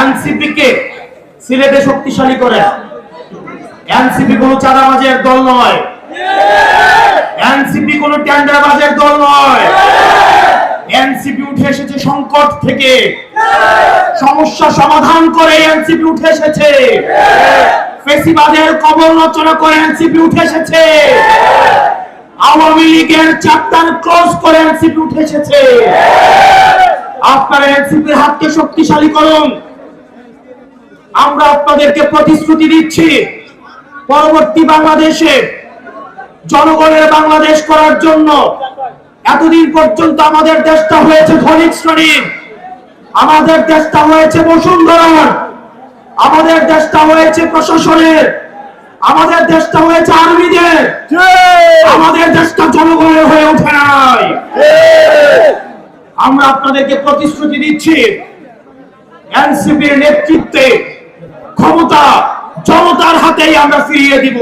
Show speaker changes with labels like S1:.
S1: NCP কে সিলেটে শক্তিশালী করে? এনসিপি কোনো চাঁদাবাজের দল নয়। এনসিপি কোনো টেন্ডারবাজের দল নয়। এনসিপি উঠে এসেছে সংকট থেকে। সমস্যা সমাধান করে এনসিপি উঠে এসেছে। ফেসিবাদের কবর রচনা করে এনসিপি উঠে এসেছে। আওয়ামী লীগের চ্যাপ্টার ক্লোজ করে এনসিপি উঠে এসেছে। আপনারা এনসিপির হাতকে শক্তিশালী করুন। আমরা আপনাদেরকে প্রতিশ্রুতি দিচ্ছি পরবর্তী বাংলাদেশে জনগণের বাংলাদেশ করার জন্য এতদিন পর্যন্ত আমাদের দেশটা হয়েছে ধনিক শ্রেণির আমাদের দেশটা হয়েছে বসুন্ধরার আমাদের দেশটা হয়েছে প্রশাসনের আমাদের দেশটা হয়েছে আর্মিদের আমাদের দেশটা জনগণের হয়ে ওঠে নাই। আমরা আপনাদেরকে প্রতিশ্রুতি দিচ্ছি এনসিপির নেতৃত্বে ক্ষমতা জনতার হাতেই আমরা ফিরিয়ে দিব।